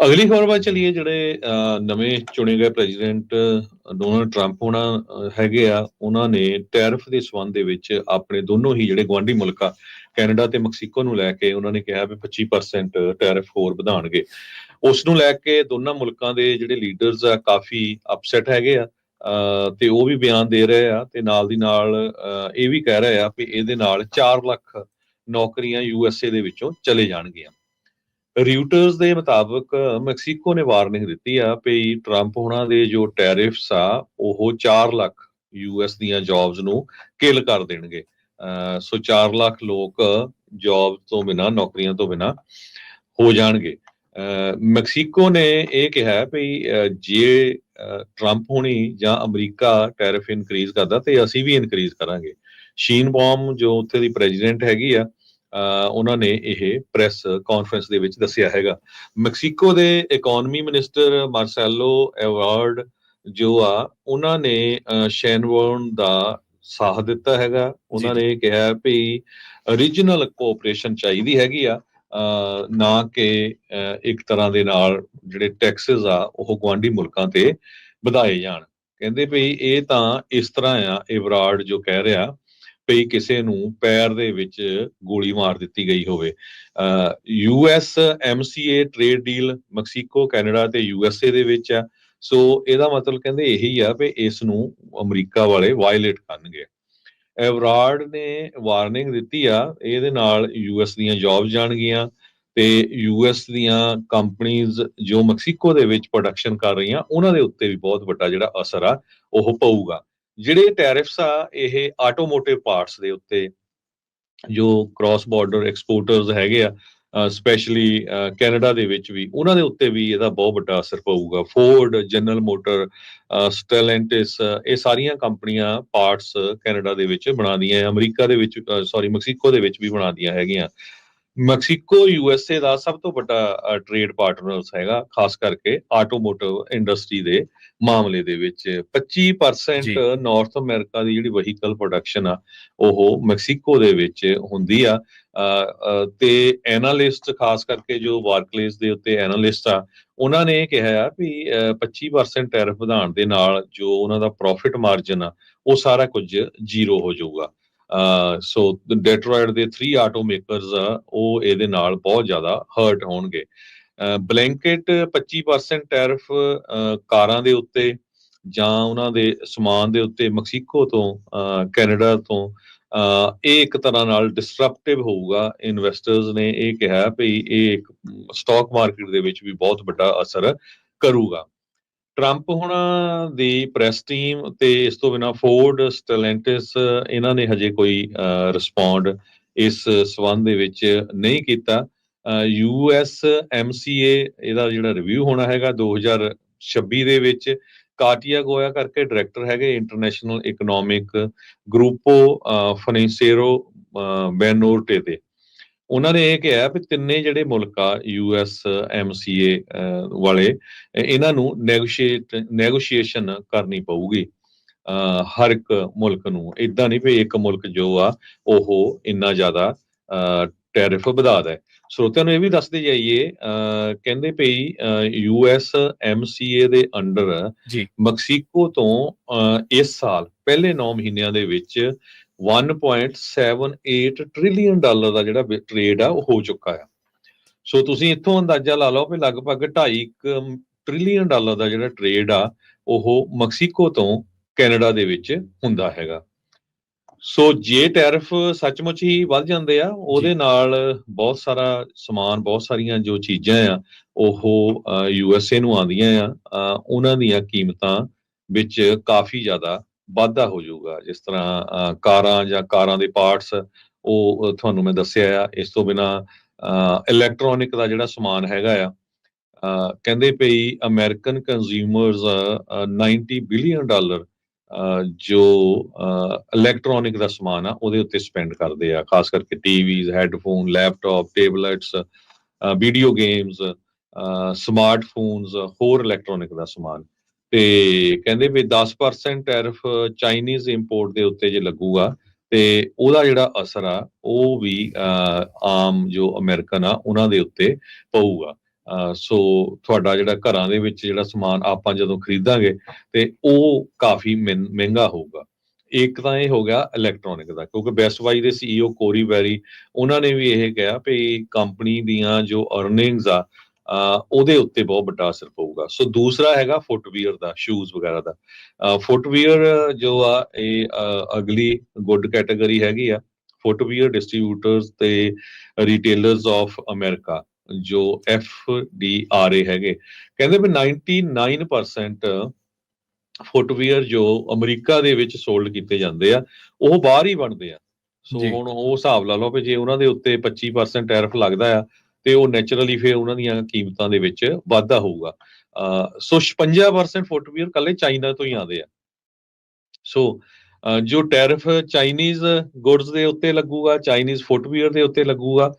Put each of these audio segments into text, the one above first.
ਅਗਲੀ ਖਬਰ ਵੱਲ ਚਲੀਏ ਜਿਹੜੇ ਨਵੇਂ ਚੁਣੇ ਗਏ ਪ੍ਰੈਜ਼ੀਡੈਂਟ ਡੋਨਲਡ ਟਰੰਪ ਉਹਨਾਂ ਹੈਗੇ ਆ ਉਹਨਾਂ ਨੇ ਟੈਰਿਫ ਦੇ ਸਬੰਧ ਦੇ ਵਿੱਚ ਆਪਣੇ ਦੋਨੋਂ ਹੀ ਜਿਹੜੇ ਗਵਾਂਢੀ ਮੁਲਕਾਂ ਕੈਨੇਡਾ ਤੇ ਮੈਕਸੀਕੋ ਨੂੰ ਲੈ ਕੇ ਉਹਨਾਂ ਨੇ ਕਿਹਾ ਵੀ 25% ਟੈਰਿਫ ਹੋਰ ਵਧਾਣਗੇ ਉਸ ਨੂੰ ਲੈ ਕੇ ਦੋਨਾਂ ਮੁਲਕਾਂ ਦੇ ਜਿਹੜੇ ਲੀਡਰਸ ਆ ਕਾਫੀ ਅਪਸੈਟ ਹੈਗੇ ਆ ਅਹ, ਤੇ ਉਹ ਵੀ ਬਿਆਨ ਦੇ ਰਹੇ ਆ ਤੇ ਨਾਲ ਦੀ ਨਾਲ ਇਹ ਵੀ ਕਹਿ ਰਹੇ ਆ ਵੀ ਇਹਦੇ ਨਾਲ 4 ਲੱਖ ਨੌਕਰੀਆਂ ਯੂਐਸਏ ਦੇ ਵਿੱਚੋਂ ਚਲੇ ਜਾਣਗੀਆਂ। ਰਿਊਟਰਸ ਦੇ ਮੁਤਾਬਕ ਮੈਕਸੀਕੋ ਨੇ ਵਾਰਨਿੰਗ ਦਿੱਤੀ ਆ ਵੀ ਟਰੰਪ ਹੋਣਾ ਦੇ ਜੋ ਟੈਰਿਫਸ ਆ, ਉਹ 4 ਲੱਖ ਯੂਐਸ ਦੀਆਂ ਜੌਬਸ ਨੂੰ ਕਿਲ ਕਰ ਦੇਣਗੇ। ਸੋ 4 ਲੱਖ ਲੋਕ ਜੌਬ ਤੋਂ ਬਿਨਾ, ਨੌਕਰੀਆਂ ਤੋਂ ਬਿਨਾ ਹੋ ਜਾਣਗੇ। ਮੈਕਸੀਕੋ ਨੇ ਇਹ ਕਿਹਾ ਵੀ ਜੇ ਟਰੰਪ ਹੋਣੀ ਜਾਂ ਅਮਰੀਕਾ ਟੈਰਿਫ ਇਨਕਰੀਜ਼ ਕਰਦਾ ਤੇ ਅਸੀਂ ਵੀ ਇਨਕਰੀਜ਼ ਕਰਾਂਗੇ। ਸ਼ੀਨ ਬੌਮ ਜੋ ਉੱਥੇ ਦੀ ਪ੍ਰੈਜ਼ੀਡੈਂਟ ਹੈਗੀ ਆ ਉਹਨਾਂ ਨੇ ਇਹ ਪ੍ਰੈਸ ਕਾਨਫਰੰਸ ਦੇ ਵਿੱਚ ਦੱਸਿਆ ਹੈਗਾ। ਮੈਕਸੀਕੋ ਦੇ ਇਕਨੋਮੀ ਮਿਨਿਸਟਰ ਮਾਰਸੈਲੋ ਐਵਾਰਡ ਜੋ ਆ ਉਹਨਾਂ ਨੇ ਸ਼ੈਨਵਰਨ ਦਾ ਸਾਥ ਦਿੱਤਾ ਹੈਗਾ। ਉਹਨਾਂ। ਨੇ ਕਿਹਾ ਵੀ ਰੀਜਨਲ ਕੋਆਪਰੇਸ਼ਨ ਚਾਹੀਦੀ ਹੈਗੀ ਆ ਨਾ ਕਿ ਇੱਕ ਤਰ੍ਹਾਂ ਦੇ ਨਾਲ ਜਿਹੜੇ ਟੈਕਸਸ ਆ ਉਹ ਗਵਾਂਢੀ ਮੁਲਕਾਂ ਤੇ ਵਧਾਏ ਜਾਣ। ਕਹਿੰਦੇ ਵੀ ਇਹ ਤਾਂ ਇਸ ਤਰ੍ਹਾਂ ਆ ਐਵਰਾਰਡ ਜੋ ਕਹਿ ਰਿਹਾ ਵੀ ਕਿਸੇ ਨੂੰ ਪੈਰ ਦੇ ਵਿੱਚ ਗੋਲੀ ਮਾਰ ਦਿੱਤੀ ਗਈ ਹੋਵੇ। U US MCA trade deal Mexico Canada ਤੇ ਏ ਦੇ ਵਿੱਚ ਆ। ਸੋ ਇਹਦਾ ਮਤਲਬ ਕਹਿੰਦੇ ਇਹੀ ਆ ਵੀ ਇਸ ਨੂੰ ਅਮਰੀਕਾ ਵਾਲੇ ਵਾਇਲੇਟ ਕਰਨਗੇ। ਐਵਰਾਰਡ ਨੇ ਵਾਰਨਿੰਗ ਦਿੱਤੀ ਆ, ਇਹਦੇ ਨਾਲ ਯੂਐਸ ਦੀਆਂ ਜੌਬ ਜਾਣਗੀਆਂ ਤੇ ਯੂਐਸ ਦੀਆਂ ਕੰਪਨੀਆਂ ਜੋ ਮੈਕਸੀਕੋ ਦੇ ਵਿੱਚ ਪ੍ਰੋਡਕਸ਼ਨ ਕਰ ਰਹੀਆਂ, ਉਹਨਾਂ ਦੇ ਉੱਤੇ ਵੀ ਬਹੁਤ ਵੱਡਾ ਜਿਹੜਾ ਅਸਰ ਆ, ਉਹ ਪਊਗਾ। ਜਿਹੜੇ ਟੈਰਿਫਸ ਆ, ਇਹ ਆਟੋਮੋਟਿਵ ਪਾਰਟਸ ਦੇ ਉੱਤੇ ਜੋ ਕ੍ਰਾਸ ਬਾਰਡਰ ਐਕਸਪੋਰਟਰਸ ਹੈਗੇ ਆ ਸਪੈਸ਼ਲੀ ਕੈਨੇਡਾ ਦੇ ਵਿੱਚ ਵੀ, ਉਹਨਾਂ ਦੇ ਉੱਤੇ ਵੀ ਇਹਦਾ ਬਹੁਤ ਵੱਡਾ ਅਸਰ ਪਊਗਾ। ਫੋਰਡ ਜਨਰਲ ਮੋਟਰ ਸਟੈਲੈਂਟਿਸ ਇਹ ਸਾਰੀਆਂ ਕੰਪਨੀਆਂ ਪਾਰਟਸ ਕੈਨੇਡਾ ਦੇ ਵਿੱਚ ਬਣਾਉਂਦੀਆਂ, ਅਮਰੀਕਾ ਦੇ ਵਿੱਚ ਸੌਰੀ ਮੈਕਸੀਕੋ ਦੇ ਵਿੱਚ ਵੀ ਬਣਾਉਂਦੀਆਂ ਹੈਗੀਆਂ। ਮੈਕਸੀਕੋ ਯੂਐਸਏ ਦਾ ਸਭ ਤੋਂ ਵੱਡਾ ਟ੍ਰੇਡ ਪਾਰਟਨਰਸ ਹੈਗਾ ਖਾਸ ਕਰਕੇ ਆਟੋਮੋਟਿਵ ਇੰਡਸਟਰੀ ਦੇ ਮਾਮਲੇ ਦੇ ਵਿੱਚ। 25% ਜੀ। ਨਾਰਥ ਅਮਰੀਕਾ ਦੀ ਜਿਹੜੀ ਵਹੀਕਲ ਪ੍ਰੋਡਕਸ਼ਨ ਆ ਉਹ ਮੈਕਸੀਕੋ ਦੇ ਵਿੱਚ ਹੁੰਦੀ ਆ। ਤੇ ਐਨਾਲਿਸਟ ਖਾਸ ਕਰਕੇ ਜੋ ਵਾਰਕਲੇਸ ਦੇ ਉੱਤੇ ਐਨਾਲਿਸਟ ਆ ਉਹਨਾਂ ਨੇ ਕਿਹਾ ਆ ਵੀ ਅ, 25% ਟੈਰਿਫ ਵਧਾਉਣ ਦੇ ਨਾਲ ਜੋ ਉਹਨਾਂ ਦਾ ਪ੍ਰੋਫਿਟ ਮਾਰਜਨ ਆ ਉਹ ਸਾਰਾ ਕੁਝ ਜ਼ੀਰੋ ਹੋ ਜਾਊਗਾ। ਸੋ ਡੈਟਰੋਇਡ ਦੇ 3 ਆਟੋ ਮੇਕਰਸ ਆ ਉਹ ਇਹਦੇ ਨਾਲ ਬਹੁਤ ਜ਼ਿਆਦਾ ਹਰਟ ਹੋਣਗੇ। ਬਲੈਂਕਟ 25% ਟੈਰਿਫ ਕਾਰਾਂ ਦੇ ਉੱਤੇ ਜਾਂ ਉਹਨਾਂ ਦੇ ਸਮਾਨ ਦੇ ਉੱਤੇ ਮੈਕਸੀਕੋ ਤੋਂ ਕੈਨੇਡਾ ਤੋਂ ਅ, ਇਹ ਇੱਕ ਤਰ੍ਹਾਂ ਨਾਲ ਡਿਸਰਪਟਿਵ ਹੋਊਗਾ। ਇਨਵੈਸਟਰਸ ਨੇ ਇਹ ਕਿਹਾ ਵੀ ਇਹ ਇੱਕ ਸਟਾਕ ਮਾਰਕੀਟ ਦੇ ਵਿੱਚ ਵੀ ਬਹੁਤ ਵੱਡਾ ਅਸਰ ਕਰੂਗਾ। ਟਰੰਪ ਹੁਣਾਂ ਦੀ ਪ੍ਰੈਸ ਟੀਮ ਤੇ ਇਸ ਤੋਂ ਬਿਨਾ ਫੋਰਡ ਸਟੈਲੈਂਟਿਸ ਇਹਨਾਂ ਨੇ ਹਜੇ ਕੋਈ ਰਿਸਪੌਂਡ ਇਸ ਸਬੰਧ ਦੇ ਵਿੱਚ ਨਹੀਂ ਕੀਤਾ। U S M C A ਇਹਦਾ ਜਿਹੜਾ ਰਿਵਿਊ ਹੋਣਾ ਹੈਗਾ 2026 ਦੇ ਵਿੱਚ, ਕਾਟੀਆ ਗੋਇਆ ਕਰਕੇ ਡਾਇਰੈਕਟਰ ਹੈਗੇ ਇੰਟਰਨੈਸ਼ਨਲ ਇਕਨੋਮਿਕ ਗਰੁੱਪੋ ਫਾਈਨੈਂਸੀਅਰੋ ਬੈਨੋਰਟੇ ਦੇ ਉਹਨਾਂ ਨੇ ਇਹ ਕਿਹਾ ਵੀ ਤਿੰਨੇ ਜਿਹੜੇ ਮੁਲਕ ਆ ਯੂਐਸ ਐਮਸੀਏ ਵਾਲੇ ਇਹਨਾਂ ਨੂੰ ਨੈਗੋਸ਼ੀਏਟ ਨੈਗੋਸ਼ੀਏਸ਼ਨ ਕਰਨੀ ਪਊਗੀ। ਅਹ ਹਰ ਇੱਕ ਮੁਲਕ ਨੂੰ ਇਦਾਂ ਨਹੀਂ ਵੀ ਇੱਕ ਮੁਲਕ ਜੋ ਆ, ਉਹ ਇੰਨਾ ਜ਼ਿਆਦਾ ਟੈਰਿਫ ਵਧਾਦਾ ਹੈ ਸਰੋਤਿਆਂ ਨੂੰ ਇਹ ਵੀ ਦੱਸਦੇ ਜਾਈਏ ਕਹਿੰਦੇ ਪਈ ਯੂਐਸ ਐਮਸੀਏ ਦੇ ਅੰਡਰ। ਮੈਕਸੀਕੋ ਤੋਂ ਇਸ ਸਾਲ ਪਹਿਲੇ 9 ਮਹੀਨਿਆਂ ਦੇ ਵਿੱਚ 1.78 ਟ੍ਰਿਲੀਅਨ ਡਾਲਰ ਦਾ ਜਿਹੜਾ ਟ੍ਰੇਡ ਆ ਉਹ ਹੋ ਚੁੱਕਾ ਆ ਸੋ ਤੁਸੀਂ ਇੱਥੋਂ ਅੰਦਾਜ਼ਾ ਲਾ ਲਓ ਵੀ ਲਗਭਗ 2.5 ਟ੍ਰਿਲੀਅਨ ਡਾਲਰ ਦਾ ਜਿਹੜਾ ਟ੍ਰੇਡ ਆ ਉਹ ਮੈਕਸੀਕੋ ਤੋਂ ਕੈਨੇਡਾ ਦੇ ਵਿੱਚ ਹੁੰਦਾ ਹੈਗਾ ਸੋ ਜੇ ਟੈਰਿਫ ਸੱਚਮੁੱਚ ਹੀ ਵੱਧ ਜਾਂਦੇ ਆ ਉਹਦੇ। ਨਾਲ ਬਹੁਤ ਸਾਰਾ ਸਮਾਨ ਬਹੁਤ ਸਾਰੀਆਂ ਜੋ ਚੀਜ਼ਾਂ ਆ ਉਹ ਯੂਐਸਏ ਨੂੰ ਆਉਂਦੀਆਂ ਆ ਉਹਨਾਂ ਦੀਆਂ ਕੀਮਤਾਂ ਵਿੱਚ ਕਾਫੀ ਜ਼ਿਆਦਾ ਵਾਧਾ ਹੋ ਜਾਊਗਾ ਜਿਸ ਤਰ੍ਹਾਂ ਕਾਰਾਂ ਜਾਂ ਕਾਰਾਂ ਦੇ ਪਾਰਟਸ ਉਹ ਤੁਹਾਨੂੰ ਮੈਂ ਦੱਸਿਆ ਆ ਇਸ ਤੋਂ ਬਿਨਾ ਇਲੈਕਟ੍ਰੋਨਿਕ ਦਾ ਜਿਹੜਾ ਸਮਾਨ ਹੈਗਾ ਆ ਕਹਿੰਦੇ ਪਈ ਅਮਰੀਕਨ ਕੰਜ਼ਿਊਮਰਸ 90 ਬਿਲੀਅਨ ਡਾਲਰ ਜੋ ਇਲੈਕਟ੍ਰੋਨਿਕ ਦਾ ਸਮਾਨ ਆ ਉਹਦੇ ਉੱਤੇ ਸਪੈਂਡ ਕਰਦੇ ਆ ਖਾਸ ਕਰਕੇ TVs headphone laptop tablets video games smartphones ਹੋਰ ਇਲੈਕਟ੍ਰੋਨਿਕ ਦਾ ਸਮਾਨ। ਤੇ ਕਹਿੰਦੇ ਵੀ 10% ਟੈਰਿਫ ਚਾਈਨੀਜ਼ ਇੰਪੋਰਟ ਦੇ ਉੱਤੇ ਜੇ ਲੱਗੂਗਾ ਤੇ ਉਹਦਾ ਜਿਹੜਾ ਅਸਰ ਆ ਉਹ ਵੀ ਅਹ, ਆਮ ਜੋ ਅਮਰੀਕਨ ਆ ਉਹਨਾਂ ਦੇ ਉੱਤੇ ਪਊਗਾ। ਸੋ ਤੁਹਾਡਾ ਜਿਹੜਾ ਘਰਾਂ ਦੇ ਵਿੱਚ ਜਿਹੜਾ ਸਮਾਨ ਆਪਾਂ ਜਦੋਂ ਖਰੀਦਾਂਗੇ ਤੇ ਉਹ ਕਾਫੀ ਮਹਿੰਗਾ ਹੋਊਗਾ। ਇੱਕ ਤਾਂ ਇਹ ਹੋ ਗਿਆ ਇਲੈਕਟ੍ਰੋਨਿਕ ਦਾ, ਕਿਉਂਕਿ ਬੈਸਟ ਬਾਈ ਦੇ ਸੀਈਓ ਕੋਰੀ ਵੈਰੀ ਉਹਨਾਂ ਨੇ ਵੀ ਇਹ ਕਿਹਾ ਵੀ ਕੰਪਨੀ ਦੀਆਂ ਜੋ ਅਰਨਿੰਗਸ ਆ ਉਹਦੇ ਉੱਤੇ ਬਹੁਤ ਵੱਡਾ ਅਸਰ ਪਊਗਾ। ਸੋ ਦੂਸਰਾ ਹੈਗਾ ਫੁੱਟਵੀਅਰ ਦਾ ਸ਼ੂਜ਼ ਵਗੈਰਾ ਦਾ। ਫੁੱਟਵੀਅਰ ਜੋ ਆ, ਇਹ ਅਗਲੀ ਗੁੱਡ ਕੈਟਾਗਰੀ ਹੈਗੀ ਆ ਫੁੱਟਵੀਅਰ ਡਿਸਟ੍ਰੀਬਿਊਟਰਸ ਤੇ ਰਿਟੇਲਰਸ ਆਫ ਅਮਰੀਕਾ ਜੋ ਐਫ ਡੀ ਆਰ ਏ ਹੈਗੇ। ਕਹਿੰਦੇ ਵੀ 99% ਫੁੱਟਵੀਅਰ ਜੋ ਅਮਰੀਕਾ ਦੇ ਵਿੱਚ ਸੋਲਡ ਕੀਤੇ ਜਾਂਦੇ ਆ ਉਹ ਬਾਹਰ ਹੀ ਬਣਦੇ ਆ। ਸੋ। ਹੁਣ ਉਹ ਹਿਸਾਬ ਲਾ ਲਓ ਕਿ ਜੇ ਉਹਨਾਂ ਦੇ ਉੱਤੇ 25% ਟੈਰਿਫ ਲੱਗਦਾ ਆ ਤੇ ਉਹ ਨੇਚਰਲੀ ਫਿਰ ਉਹਨਾਂ ਦੀਆਂ ਕੀਮਤਾਂ ਦੇ ਵਿੱਚ ਵਾਧਾ ਹੋਊਗਾ। ਸੋ 56% ਫੁੱਟਵੀਅਰ ਕੱਲੇ ਚਾਈਨਾ ਤੋਂ ਹੀ ਆਉਂਦੇ ਆ। ਸੋ ਜੋ ਟੈਰਿਫ ਚਾਈਨੀਜ਼ ਗੁੱਡਸ ਦੇ ਉੱਤੇ ਲੱਗੂਗਾ ਚਾਈਨੀਜ਼ ਫੁੱਟਵੀਅਰ ਦੇ ਉੱਤੇ ਲੱਗੂਗਾ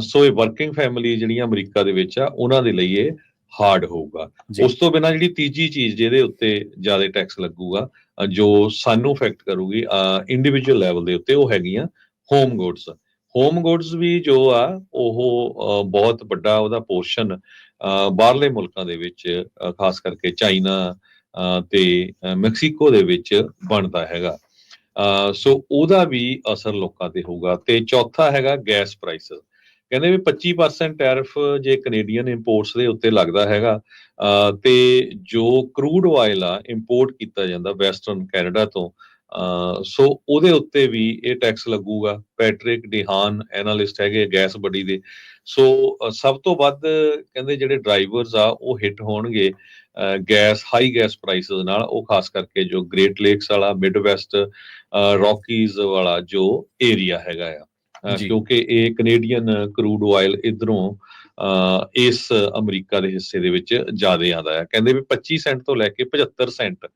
ਸੋ ਇਹ ਵਰਕਿੰਗ ਫੈਮਿਲੀ ਜਿਹੜੀਆਂ ਅਮਰੀਕਾ ਦੇ ਵਿੱਚ ਆ ਉਹਨਾਂ ਦੇ ਲਈ ਇਹ ਹਾਰਡ ਹੋਊਗਾ। ਉਸ ਤੋਂ ਬਿਨਾਂ ਜਿਹੜੀ ਤੀਜੀ ਚੀਜ਼ ਜਿਹਦੇ ਉੱਤੇ ਜ਼ਿਆਦਾ ਟੈਕਸ ਲੱਗੂਗਾ ਜੋ ਸਾਨੂੰ ਇਫੈਕਟ ਕਰੂਗੀ ਇੰਡੀਵਿਜੂਅਲ ਲੈਵਲ ਦੇ ਉੱਤੇ ਉਹ ਹੈਗੀਆਂ ਹੋਮ ਗੁੱਡਸ ਹੋਮ ਗੁੱਡਸ ਵੀ ਜੋ ਆ ਉਹ ਬਹੁਤ ਵੱਡਾ ਉਹਦਾ ਪੋਰਸ਼ਨ ਬਾਹਰਲੇ ਮੁਲਕਾਂ ਦੇ ਵਿੱਚ ਖਾਸ ਕਰਕੇ ਚਾਈਨਾ ਤੇ ਮੈਕਸੀਕੋ ਦੇ ਵਿੱਚ ਬਣਦਾ ਹੈਗਾ। ਸੋ ਉਹਦਾ ਵੀ ਅਸਰ ਲੋਕਾਂ ਤੇ ਹੋਊਗਾ। ਤੇ ਚੌਥਾ ਹੈਗਾ ਗੈਸ ਪ੍ਰਾਈਸਸ ਕਹਿੰਦੇ ਵੀ 25% ਟੈਰਿਫ ਜੇ ਕੈਨੇਡੀਅਨ ਇੰਪੋਰਟਸ ਦੇ ਉੱਤੇ ਲੱਗਦਾ ਹੈਗਾ ਅਹ, ਤੇ ਜੋ ਕਰੂਡ ਆਇਲ ਆ ਇੰਪੋਰਟ ਕੀਤਾ ਜਾਂਦਾ ਵੈਸਟਰਨ ਕੈਨੇਡਾ ਤੋਂ ਸੋ ਉਹਦੇ ਉੱਤੇ ਵੀ ਇਹ ਟੈਕਸ ਲੱਗੂਗਾ। ਪੈਟ੍ਰਿਕ ਡਿਹਾਨ ਐਨਾਲਿਸਟ ਹੈਗੇ ਗੈਸ ਬਡੀ ਦੇ। ਸੋ ਸਭ ਤੋਂ ਵੱਧ ਕਹਿੰਦੇ ਜਿਹੜੇ ਡਰਾਈਵਰਸ ਆ ਉਹ ਹਿੱਟ ਹੋਣਗੇ ਗੈਸ ਹਾਈ ਗੈਸ ਪ੍ਰਾਈਸਸ ਨਾਲ। ਉਹ ਖਾਸ ਕਰਕੇ ਜੋ ਗ੍ਰੇਟ ਲੇਕਸ ਵਾਲਾ ਮਿਡ ਵੈਸਟ ਰੌਕੀਜ਼ ਵਾਲਾ ਜੋ ਏਰੀਆ ਹੈਗਾ ਆ। ਕਿਉਂਕਿ ਇਹ ਕੈਨੇਡੀਅਨ ਕਰੂਡ ਆਇਲ ਇਧਰੋਂ ਇਸ ਅਮਰੀਕਾ ਦੇ ਹਿੱਸੇ ਦੇ ਵਿੱਚ ਜ਼ਿਆਦਾ ਆਉਂਦਾ ਹੈ। ਕਹਿੰਦੇ ਵੀ 25 ਸੈਂਟ ਤੋਂ ਲੈ ਕੇ 75 ਸੈਂਟ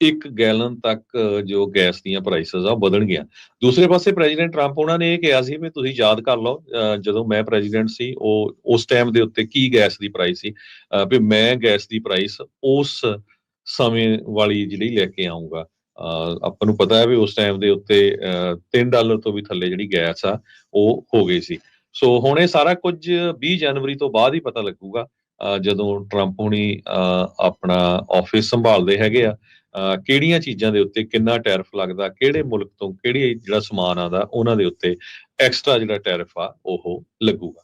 ਇੱਕ ਗੈਲਨ ਤੱਕ ਜੋ ਗੈਸ ਦੀਆਂ ਪ੍ਰਾਈਸਸ ਆ ਉਹ ਵਧਣਗੀਆਂ। ਦੂਸਰੇ ਪਾਸੇ ਪ੍ਰੈਜ਼ੀਡੈਂਟ ਟਰੰਪ ਉਹਨਾਂ ਨੇ ਇਹ ਕਿਹਾ ਸੀ ਵੀ ਤੁਸੀਂ ਯਾਦ ਕਰ ਲਓ ਜਦੋਂ ਮੈਂ ਪ੍ਰੈਜ਼ੀਡੈਂਟ ਸੀ ਉਹ ਉਸ ਟਾਈਮ ਦੇ ਉੱਤੇ ਕੀ ਗੈਸ ਦੀ ਪ੍ਰਾਈਸ ਸੀ? ਵੀ ਮੈਂ ਗੈਸ ਦੀ ਪ੍ਰਾਈਸ ਉਸ ਸਮੇਂ ਵਾਲੀ ਜਿਹੜੀ ਲੈ ਕੇ ਆਉਂਗਾ ਆਪਾਂ ਨੂੰ ਪਤਾ ਹੈ ਵੀ ਉਸ ਟਾਈਮ ਦੇ ਉੱਤੇ 3 ਡਾਲਰ ਤੋਂ ਵੀ ਥੱਲੇ ਜਿਹੜੀ ਗੈਸ ਆ ਉਹ ਹੋ ਗਈ ਸੀ। ਸੋ ਹੁਣ ਇਹ ਸਾਰਾ ਕੁਝ 20 ਜਨਵਰੀ ਤੋਂ ਬਾਅਦ ਹੀ ਪਤਾ ਲੱਗੂਗਾ ਜਦੋਂ ਟਰੰਪ ਹੁਣੀ ਅਹ, ਆਪਣਾ ਆਫਿਸ ਸੰਭਾਲਦੇ ਹੈਗੇ ਆ ਕਿਹੜੀਆਂ ਚੀਜ਼ਾਂ ਦੇ ਉੱਤੇ ਕਿੰਨਾ ਟੈਰਿਫ ਲੱਗਦਾ ਕਿਹੜੇ ਮੁਲਕ ਤੋਂ ਕਿਹੜੀ ਜਿਹੜਾ ਸਮਾਨ ਆਉਂਦਾ ਉਹਨਾਂ ਦੇ ਉੱਤੇ ਐਕਸਟਰਾ ਜਿਹੜਾ ਟੈਰਿਫ ਆ ਉਹ ਲੱਗੂਗਾ।